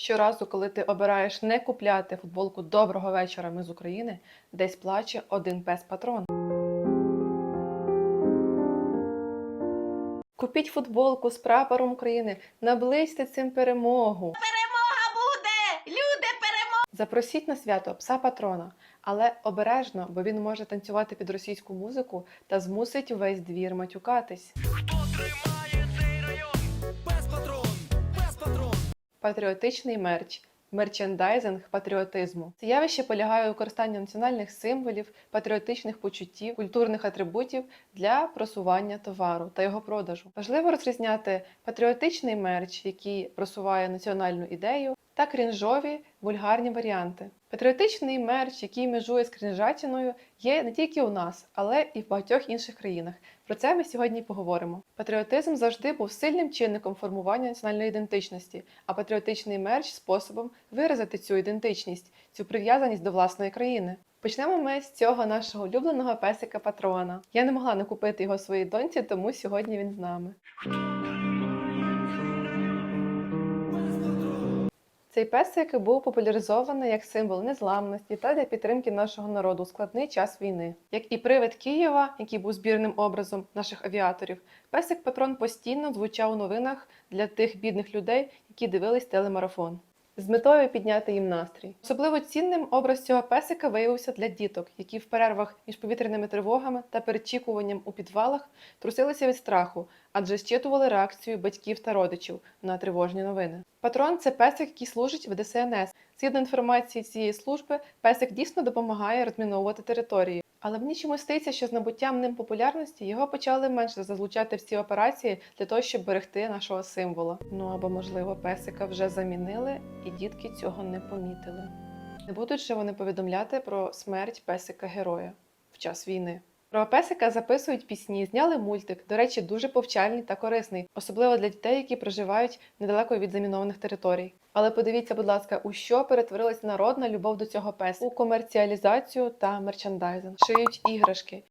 Щоразу, коли ти обираєш не купляти футболку Доброго вечора, ми з України, десь плаче один пес патрон. Купіть футболку з прапором України, наблизьте цим перемогу. Перемога буде! Люди, перемога! Запросіть на свято пса патрона, але обережно, бо він може танцювати під російську музику та змусить весь двір матюкатись. Хто Патріотичний мерч. Мерчендайзинг патріотизму. Це явище полягає у використанні національних символів, патріотичних почуттів, культурних атрибутів для просування товару та його продажу. Важливо розрізняти патріотичний мерч, який просуває національну ідею, та крінжові вульгарні варіанти. Патріотичний мерч, який межує з крінжатіною, є не тільки у нас, але і в багатьох інших країнах. Про це ми сьогодні поговоримо. Патріотизм завжди був сильним чинником формування національної ідентичності, а патріотичний мерч способом виразити цю ідентичність, цю прив'язаність до власної країни. Почнемо ми з цього нашого улюбленого песика патрона. Я не могла не купити його своїй доньці, тому сьогодні він з нами. Цей песик був популяризований як символ незламності та для підтримки нашого народу у складний час війни. Як і привид Києва, який був збірним образом наших авіаторів, песик Патрон постійно звучав у новинах для тих бідних людей, які дивились телемарафон. З метою підняти їм настрій. Особливо цінним образ цього песика виявився для діток, які в перервах між повітряними тривогами та перечікуванням у підвалах трусилися від страху, адже щитували реакцію батьків та родичів на тривожні новини. Патрон це песик, який служить в ДСНС. Згідно інформації цієї служби, песик дійсно допомагає розміновувати території. Але мені чомусь стається, що з набуттям ним популярності його почали менше залучати в ці операції для того, щоб берегти нашого символа. Ну або можливо, песика вже замінили, і дітки цього не помітили. Не будуть же вони повідомляти про смерть песика героя в час війни. Про песика записують пісні, зняли мультик. До речі, дуже повчальний та корисний, особливо для дітей, які проживають недалеко від замінованих територій. Але подивіться, будь ласка, у що перетворилась народна любов до цього песика? у комерціалізацію та мерчендайзинг. Шиють іграшки.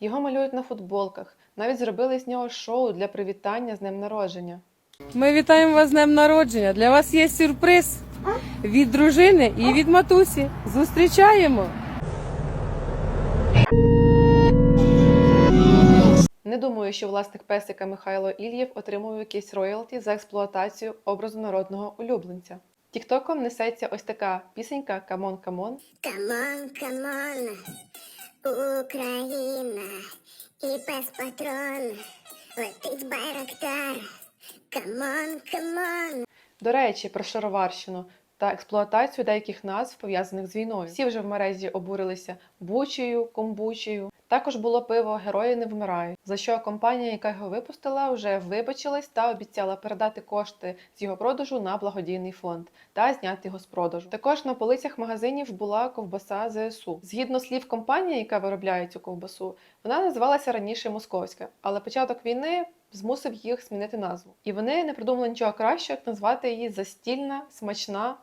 Його малюють на футболках. Навіть зробили з нього шоу для привітання з днем народження. Ми вітаємо вас з днем народження. Для вас є сюрприз від дружини і від матусі. Зустрічаємо! Не думаю, що власник песика Михайло Ільєв отримує якісь роялті за експлуатацію образу народного улюбленця. Тіктоком несеться ось така пісенька Камон Камон. Камон, камон, Україна і без патрон летить байрактар. Камон, камон. До речі, про шароварщину та експлуатацію деяких назв пов'язаних з війною. Всі вже в мережі обурилися бучею, комбучею. Також було пиво Герої не вмирають, за що компанія, яка його випустила, вже вибачилась та обіцяла передати кошти з його продажу на благодійний фонд та зняти його з продажу. Також на полицях магазинів була ковбаса ЗСУ. Згідно слів компанії, яка виробляє цю ковбасу, вона називалася раніше Московська, але початок війни змусив їх змінити назву. І вони не придумали нічого кращого, як назвати її застільна, смачна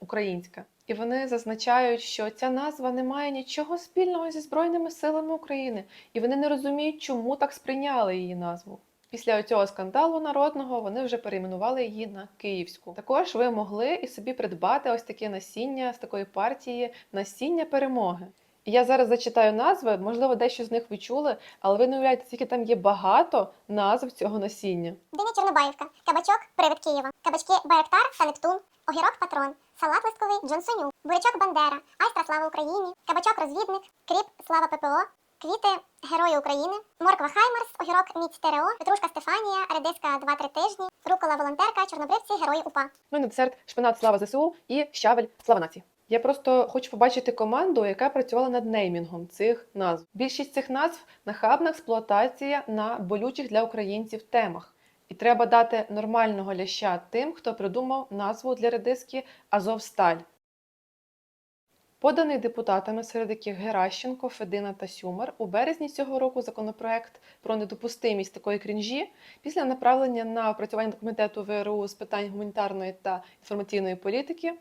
українська. І вони зазначають, що ця назва не має нічого спільного зі Збройними силами України, і вони не розуміють, чому так сприйняли її назву. Після цього скандалу народного вони вже перейменували її на київську. Також ви могли і собі придбати ось таке насіння з такої партії насіння перемоги. Я зараз зачитаю назви, можливо, дещо з них ви чули, але ви не уявляєте, скільки там є багато назв цього насіння. Диня Чорнобаївка, кабачок Привид Києва, кабачки Байрактар та Нептун, огірок Патрон, салат листковий Джонсоню, бурячок Бандера, айстра Слава Україні, кабачок Розвідник, кріп Слава ППО, квіти Герої України, морква Хаймарс, огірок Міць ТРО, петрушка Стефанія, редиска 2-3 тижні, рукола волонтерка, чорнобривці, герої УПА. Ну і на десерт шпинат слава ЗСУ і щавель слава нації. Я просто хочу побачити команду, яка працювала над неймінгом цих назв. Більшість цих назв нахабна експлуатація на болючих для українців темах. І треба дати нормального ляща тим, хто придумав назву для редиски Азовсталь. Поданий депутатами, серед яких Геращенко, Федина та Сюмар, у березні цього року законопроект про недопустимість такої крінжі після направлення на опрацювання до комітету ВРУ з питань гуманітарної та інформаційної політики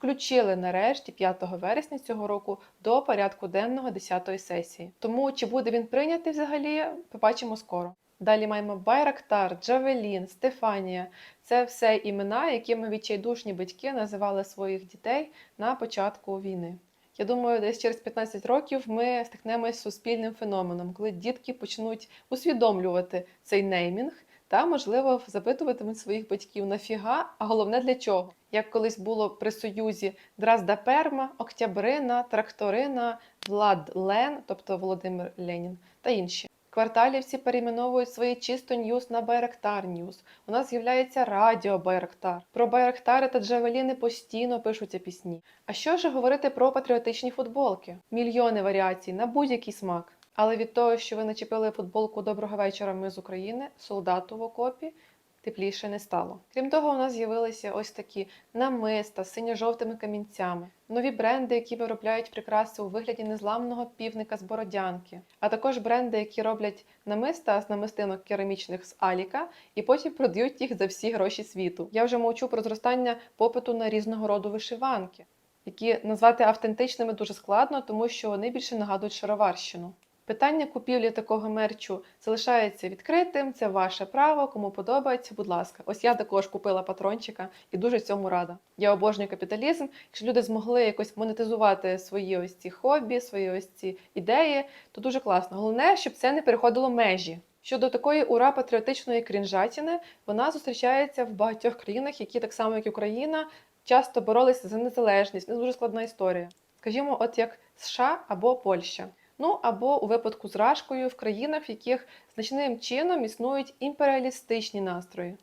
включили нарешті 5 вересня цього року до порядку денного 10-ї сесії. Тому чи буде він прийнятий взагалі, побачимо скоро. Далі маємо Байрактар, Джавелін, Стефанія. Це все імена, якими відчайдушні батьки називали своїх дітей на початку війни. Я думаю, десь через 15 років ми стикнемось з суспільним феноменом, коли дітки почнуть усвідомлювати цей неймінг та, можливо, запитуватимуть своїх батьків нафіга, а головне для чого. Як колись було при союзі Дразда Перма, Октябрина, Тракторина, Влад Лен, тобто Володимир Ленін та інші. Кварталівці перейменовують свої чисто ньюс на Байрактар Ньюс. У нас з'являється радіо Байрактар. Про Байрактари та Джавеліни постійно пишуться пісні. А що ж говорити про патріотичні футболки? Мільйони варіацій на будь-який смак. Але від того, що ви начепили футболку Доброго вечора, ми з України, солдату в окопі, тепліше не стало. Крім того, у нас з'явилися ось такі намиста з синьо-жовтими камінцями, нові бренди, які виробляють прикраси у вигляді незламного півника з бородянки, а також бренди, які роблять намиста з намистинок керамічних з Аліка і потім продають їх за всі гроші світу. Я вже мовчу про зростання попиту на різного роду вишиванки, які назвати автентичними дуже складно, тому що вони більше нагадують шароварщину. Питання купівлі такого мерчу залишається відкритим. Це ваше право. Кому подобається, будь ласка. Ось я також купила патрончика і дуже цьому рада. Я обожнюю капіталізм. Якщо люди змогли якось монетизувати свої ось ці хобі, свої ось ці ідеї, то дуже класно. Головне, щоб це не переходило межі. Щодо такої ура патріотичної крінжатіни, вона зустрічається в багатьох країнах, які так само, як Україна, часто боролися за незалежність. Це дуже складна історія. Скажімо, от як США або Польща. Ну або у випадку з Рашкою в країнах, в яких значним чином існують імперіалістичні настрої.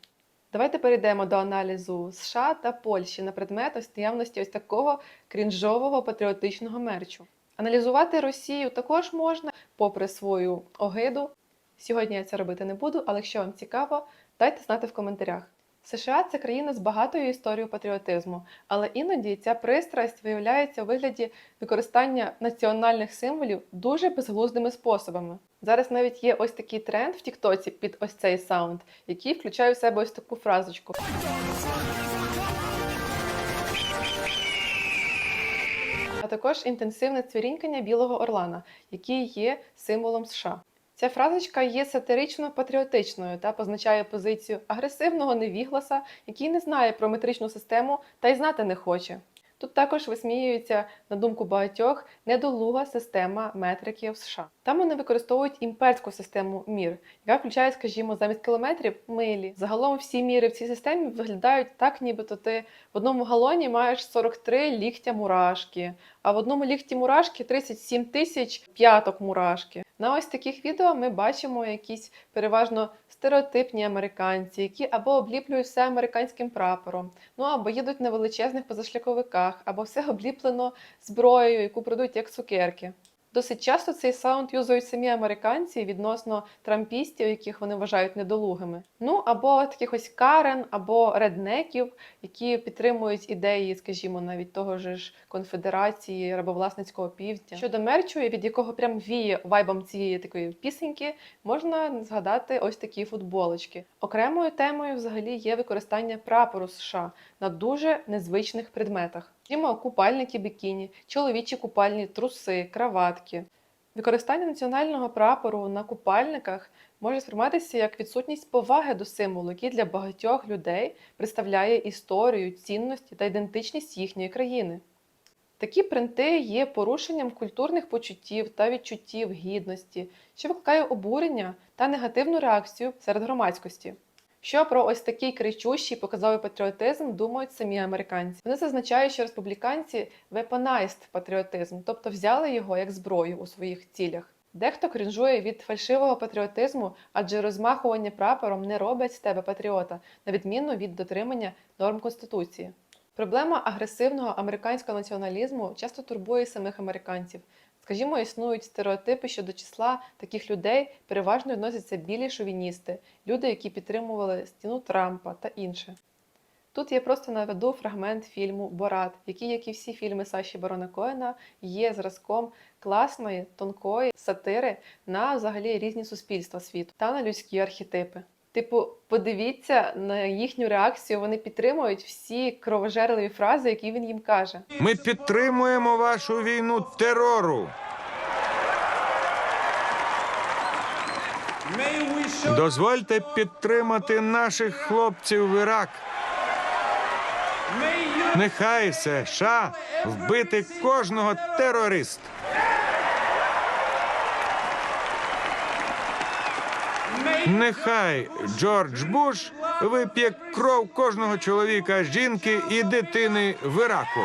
Давайте перейдемо до аналізу США та Польщі на предмет ось наявності ось такого крінжового патріотичного мерчу. Аналізувати Росію також можна, попри свою огиду. Сьогодні я це робити не буду, але якщо вам цікаво, дайте знати в коментарях. США це країна з багатою історією патріотизму, але іноді ця пристрасть виявляється у вигляді використання національних символів дуже безглуздими способами. Зараз навіть є ось такий тренд в Тіктоці під ось цей саунд, який включає в себе ось таку фразочку. А також інтенсивне цвірінькання білого орлана, який є символом США. Ця фразочка є сатирично-патріотичною та позначає позицію агресивного невігласа, який не знає про метричну систему та й знати не хоче. Тут також висміюється, на думку багатьох, недолуга система метрики в США. Там вони використовують імперську систему мір, яка включає, скажімо, замість кілометрів милі. Загалом всі міри в цій системі виглядають так, нібито ти в одному галоні маєш 43 ліктя мурашки, а в одному лікті мурашки 37 тисяч п'яток мурашки. На ось таких відео ми бачимо якісь переважно стереотипні американці, які або обліплюють все американським прапором, ну або їдуть на величезних позашляховиках, або все обліплено зброєю, яку продають як цукерки. Досить часто цей саунд юзують самі американці відносно трампістів, яких вони вважають недолугими. Ну або таких ось карен, або реднеків, які підтримують ідеї, скажімо, навіть того ж конфедерації рабовласницького півдня. Щодо мерчу, від якого прям віє вайбом цієї такої пісеньки, можна згадати ось такі футболочки. Окремою темою взагалі є використання прапору США на дуже незвичних предметах. Скажімо, купальники бікіні, чоловічі купальні труси, краватки. Використання національного прапору на купальниках може сприйматися як відсутність поваги до символу, який для багатьох людей представляє історію, цінності та ідентичність їхньої країни. Такі принти є порушенням культурних почуттів та відчуттів гідності, що викликає обурення та негативну реакцію серед громадськості. Що про ось такий кричущий показовий патріотизм думають самі американці? Вони зазначають, що республіканці weaponized патріотизм, тобто взяли його як зброю у своїх цілях. Дехто крінжує від фальшивого патріотизму, адже розмахування прапором не робить з тебе патріота, на відміну від дотримання норм Конституції. Проблема агресивного американського націоналізму часто турбує самих американців. Скажімо, існують стереотипи щодо числа таких людей, переважно відносяться білі шовіністи, люди, які підтримували стіну Трампа та інше. Тут я просто наведу фрагмент фільму Борат, який, як і всі фільми Саші Барона Коена, є зразком класної, тонкої сатири на взагалі різні суспільства світу та на людські архетипи. Типу, подивіться на їхню реакцію, вони підтримують всі кровожерливі фрази, які він їм каже. Ми підтримуємо вашу війну терору. Дозвольте підтримати наших хлопців в Ірак. Нехай США вбити кожного терориста. Нехай Джордж Буш вип'є кров кожного чоловіка, жінки і дитини в Іраку.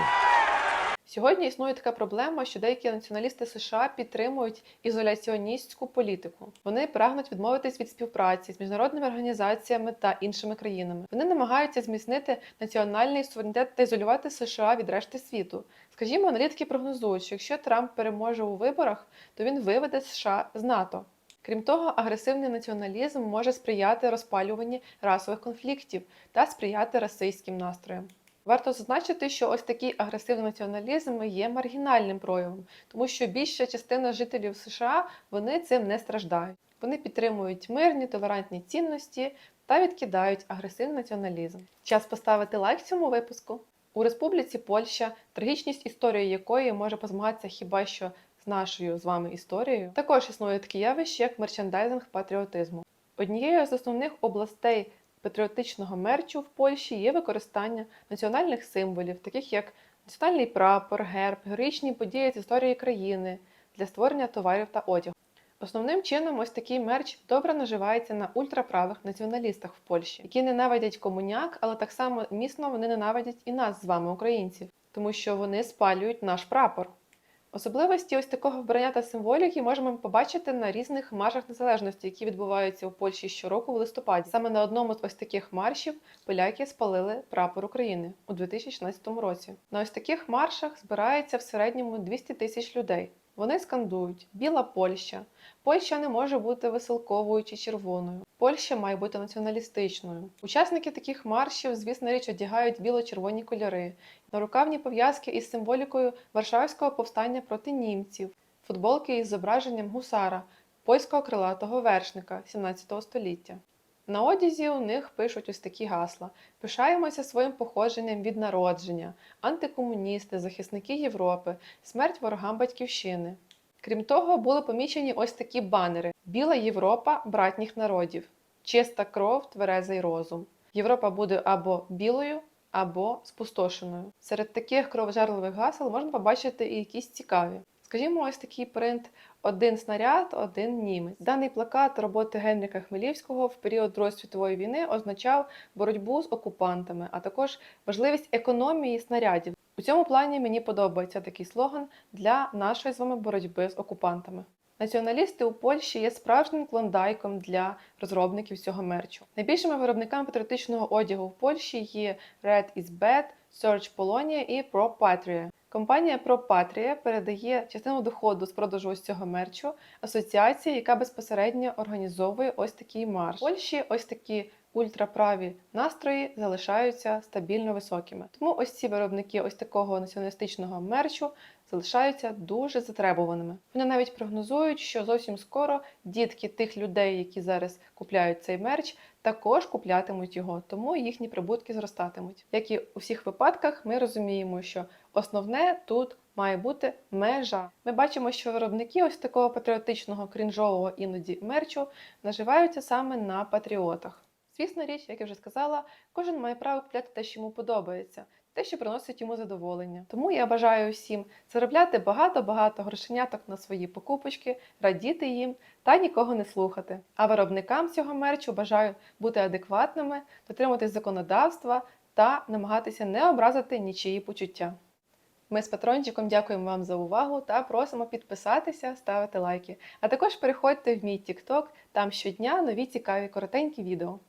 Сьогодні існує така проблема, що деякі націоналісти США підтримують ізоляціоністську політику. Вони прагнуть відмовитись від співпраці з міжнародними організаціями та іншими країнами. Вони намагаються зміцнити національний суверенітет та ізолювати США від решти світу. Скажімо, аналітики прогнозують, що якщо Трамп переможе у виборах, то він виведе США з НАТО. Крім того, агресивний націоналізм може сприяти розпалюванні расових конфліктів та сприяти расистським настроям. Варто зазначити, що ось такий агресивний націоналізм є маргінальним проявом, тому що більша частина жителів США вони цим не страждають. Вони підтримують мирні, толерантні цінності та відкидають агресивний націоналізм. Час поставити лайк цьому випуску. У Республіці Польща, трагічність історії якої може позмагатися хіба що з нашою з вами історією, також існує таке явище, як мерчендайзинг патріотизму. Однією з основних областей патріотичного мерчу в Польщі є використання національних символів, таких як національний прапор, герб, героїчні події з історії країни для створення товарів та одягу. Основним чином ось такий мерч добре наживається на ультраправих націоналістах в Польщі, які ненавидять комуняк, але так само міцно вони ненавидять і нас з вами, українців, тому що вони спалюють наш прапор. Особливості ось такого вбрання та символіки можемо побачити на різних маршах незалежності, які відбуваються у Польщі щороку в листопаді. Саме на одному з ось таких маршів поляки спалили прапор України у 2016 році. На ось таких маршах збирається в середньому 200 тисяч людей. Вони скандують Біла Польща. Польща не може бути веселковою чи червоною. Польща має бути націоналістичною. Учасники таких маршів, звісно річ, одягають біло-червоні кольори, нарукавні пов'язки із символікою Варшавського повстання проти німців, футболки із зображенням гусара, польського крилатого вершника 17 століття. На одязі у них пишуть ось такі гасла: пишаємося своїм походженням від народження, антикомуністи, захисники Європи, смерть ворогам батьківщини. Крім того, були помічені ось такі банери: Біла Європа братніх народів, чиста кров, тверезий розум. Європа буде або білою, або спустошеною. Серед таких кровожерливих гасел можна побачити і якісь цікаві. Скажімо, ось такий принт один снаряд, один німець. Даний плакат роботи Генріка Хмелівського в період Другої світової війни означав боротьбу з окупантами, а також важливість економії снарядів. У цьому плані мені подобається такий слоган для нашої з вами боротьби з окупантами. Націоналісти у Польщі є справжнім клондайком для розробників цього мерчу. Найбільшими виробниками патріотичного одягу в Польщі є Red is Bad, Search Polonia і Pro Patria. Компанія Pro Patria передає частину доходу з продажу ось цього мерчу асоціації, яка безпосередньо організовує ось такий марш. В Польщі ось такі ультраправі настрої залишаються стабільно високими. Тому ось ці виробники ось такого націоналістичного мерчу залишаються дуже затребуваними. Вони навіть прогнозують, що зовсім скоро дітки тих людей, які зараз купляють цей мерч, також куплятимуть його, тому їхні прибутки зростатимуть. Як і у всіх випадках, ми розуміємо, що основне тут має бути межа. Ми бачимо, що виробники ось такого патріотичного крінжового іноді мерчу наживаються саме на патріотах. Звісно річ, як я вже сказала, кожен має право купляти те, що йому подобається, те, що приносить йому задоволення. Тому я бажаю всім заробляти багато-багато грошеняток на свої покупочки, радіти їм та нікого не слухати. А виробникам цього мерчу бажаю бути адекватними, дотримуватись законодавства та намагатися не образити нічиї почуття. Ми з патрончиком дякуємо вам за увагу та просимо підписатися, ставити лайки. А також переходьте в мій TikTok, там щодня нові цікаві коротенькі відео.